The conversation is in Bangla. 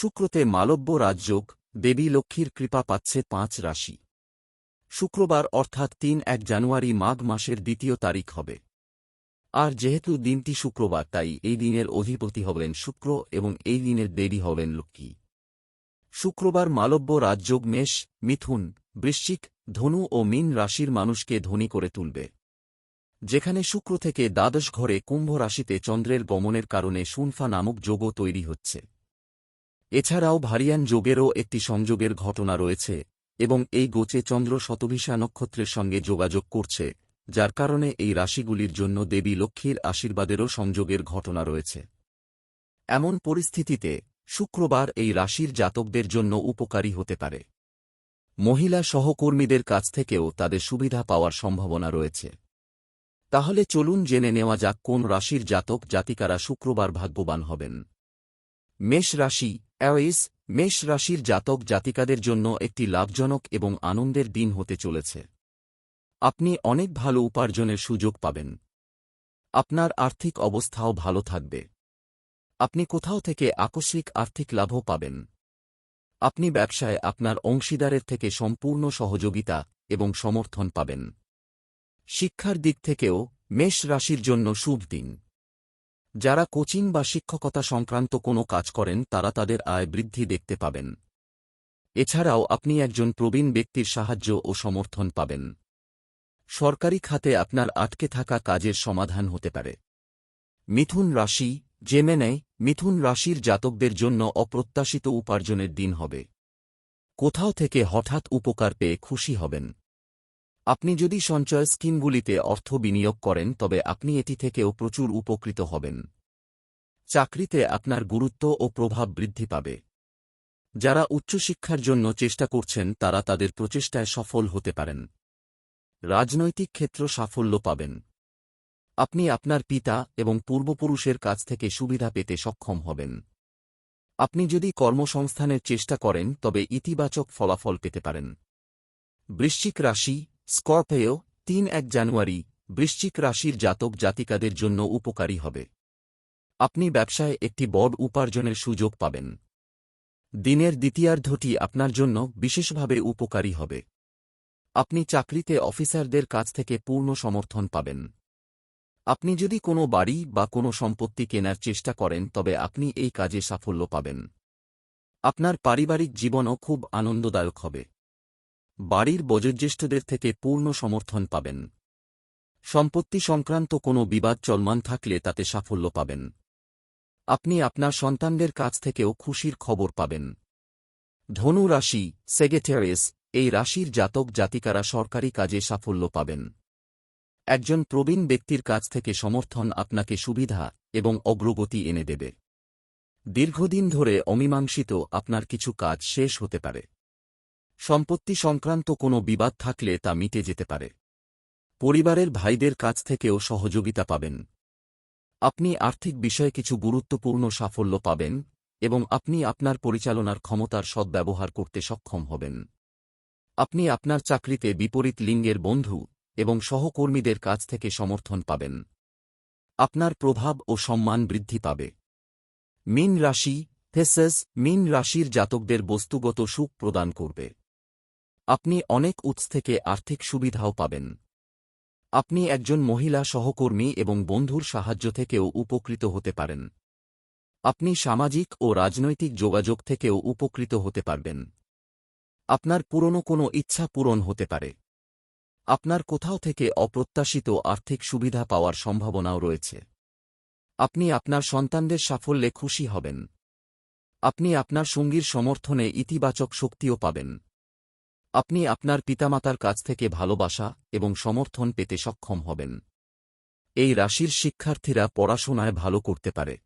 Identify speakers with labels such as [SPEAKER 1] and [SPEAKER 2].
[SPEAKER 1] শুক্রতে মালব্য রাজযোগ, দেবী লক্ষ্মীর কৃপা পাচ্ছে পাঁচ রাশি। শুক্রবার অর্থাৎ তিন এক জানুয়ারি মাঘ মাসের দ্বিতীয় তারিখ হবে। আর যেহেতু দিনটি শুক্রবার, তাই এই দিনের অধিপতি হবেন শুক্র এবং এই দিনের দেবী হবেন লক্ষ্মী। শুক্রবার মালব্য রাজযোগ মেষ, মিথুন, বৃশ্চিক, ধনু ও মীন রাশির মানুষকে ধনী করে তুলবে। যেখানে শুক্র থেকে দ্বাদশ ঘরে কুম্ভ রাশিতে চন্দ্রের গমনের কারণে শুনফা নামক যোগও তৈরি হচ্ছে। এছাড়াও ভারিয়ান যোগেরও একটি সংযোগের ঘটনা রয়েছে, এবং এই গোচে চন্দ্র শতভিসা নক্ষত্রের সঙ্গে যোগাযোগ করছে, যার কারণে এই রাশিগুলির জন্য দেবী লক্ষ্মীর আশীর্বাদেরও সংযোগের ঘটনা রয়েছে। এমন পরিস্থিতিতে শুক্রবার এই রাশির জাতকদের জন্য উপকারী হতে পারে। মহিলা সহকর্মীদের কাছ থেকেও তাদের সুবিধা পাওয়ার সম্ভাবনা রয়েছে। তাহলে চলুন জেনে নেওয়া যাক কোন রাশির জাতক জাতিকারা শুক্রবার ভাগ্যবান হবেন। মেষ রাশি অ্যাওয়েস মেষ রাশির জাতক জাতিকাদের জন্য একটি লাভজনক এবং আনন্দের দিন হতে চলেছে। আপনি অনেক ভালো উপার্জনের সুযোগ পাবেন। আপনার আর্থিক অবস্থাও ভালো থাকবে। আপনি কোথাও থেকে আকস্মিক আর্থিক লাভও পাবেন। আপনি ব্যবসায় আপনার অংশীদারের থেকে সম্পূর্ণ সহযোগিতা এবং সমর্থন পাবেন। শিক্ষার দিক থেকেও মেষ রাশির জন্য শুভ দিন। যারা কোচিং বা শিক্ষকতা সংক্রান্ত কোনো কাজ করেন, তারা তাদের আয় বৃদ্ধি দেখতে পাবেন। এছাড়াও আপনি একজন প্রবীণ ব্যক্তির সাহায্য ও সমর্থন পাবেন। সরকারি খাতে আপনার আটকে থাকা কাজের সমাধান হতে পারে। মিথুন রাশি যে জেমেনে, মিথুন রাশির জাতকদের জন্য অপ্রত্যাশিত উপার্জনের দিন হবে। কোথাও থেকে হঠাৎ উপকার পেয়ে খুশি হবেন। আপনি যদি সঞ্চয় স্কিমগুলিতে অর্থ বিনিয়োগ করেন, তবে আপনি এটি থেকেও প্রচুর উপকৃত হবেন। চাকরিতে আপনার গুরুত্ব ও প্রভাব বৃদ্ধি পাবে। যারা উচ্চশিক্ষার জন্য চেষ্টা করছেন, তারা তাদের প্রচেষ্টায় সফল হতে পারেন। রাজনৈতিক ক্ষেত্র সাফল্য পাবেন। আপনি আপনার পিতা এবং পূর্বপুরুষের কাছ থেকে সুবিধা পেতে সক্ষম হবেন। আপনি যদি কর্মসংস্থানের চেষ্টা করেন, তবে ইতিবাচক ফলাফল পেতে পারেন। বৃশ্চিক রাশি স্কর্পেয়, তিন এক জানুয়ারি, বৃশ্চিক রাশির জাতক জাতিকাদের জন্য উপকারী হবে। আপনি ব্যবসায় একটি বড় উপার্জনের সুযোগ পাবেন। দিনের দ্বিতীয়ার্ধটি আপনার জন্য বিশেষভাবে উপকারী হবে। আপনি চাকরিতে অফিসারদের কাছ থেকে পূর্ণ সমর্থন পাবেন। আপনি যদি কোনো বাড়ি বা কোনো সম্পত্তি কেনার চেষ্টা করেন, তবে আপনি এই কাজে সাফল্য পাবেন। আপনার পারিবারিক জীবনও খুব আনন্দদায়ক হবে। বাড়ির বয়োজ্যেষ্ঠদের থেকে পূর্ণ সমর্থন পাবেন। সম্পত্তি সংক্রান্ত কোনো বিবাদ চলমান থাকলে তাতে সাফল্য পাবেন। আপনি আপনার সন্তানদের কাছ থেকেও খুশির খবর পাবেন। ধনু রাশি সেগেটেরিয়াস এই রাশির জাতক জাতিকারা সরকারি কাজে সাফল্য পাবেন। একজন প্রবীণ ব্যক্তির কাছ থেকে সমর্থন আপনাকে সুবিধা এবং অগ্রগতি এনে দেবে। দীর্ঘদিন ধরে অমীমাংসিত আপনার কিছু কাজ শেষ হতে পারে। সম্পত্তি সংক্রান্ত কোনো বিবাদ থাকলে তা মিটে যেতে পারে। পরিবারের ভাইদের কাছ থেকেও সহযোগিতা পাবেন। আপনি আর্থিক বিষয়ে কিছু গুরুত্বপূর্ণ সাফল্য পাবেন এবং আপনি আপনার পরিচালনার ক্ষমতার সদ্ব্যবহার করতে সক্ষম হবেন। আপনি আপনার চাকরিতে বিপরীত লিঙ্গের বন্ধু এবং সহকর্মীদের কাছ থেকে সমর্থন পাবেন। আপনার প্রভাব ও সম্মান বৃদ্ধি পাবে। মিন রাশি, থেসেস, মিন রাশির জাতকদের বস্তুগত সুখ প্রদান করবে। আপনি অনেক উৎস থেকে আর্থিক সুবিধাও পাবেন। আপনি একজন মহিলা সহকর্মী এবং বন্ধুর সাহায্য থেকেও উপকৃত হতে পারেন। আপনি সামাজিক ও রাজনৈতিক যোগাযোগ থেকেও উপকৃত হতে পারবেন। আপনার পুরনো কোনো ইচ্ছা পূরণ হতে পারে। আপনার কোথাও থেকে অপ্রত্যাশিত আর্থিক সুবিধা পাওয়ার সম্ভাবনাও রয়েছে। আপনি আপনার সন্তানদের সাফল্যে খুশি হবেন। আপনি আপনার সঙ্গীর সমর্থনে ইতিবাচক শক্তিও পাবেন। আপনি আপনার পিতামাতার কাছ থেকে ভালোবাসা এবং সমর্থন পেতে সক্ষম হবেন। এই রাশির শিক্ষার্থীরা পড়াশোনায় ভালো করতে পারে।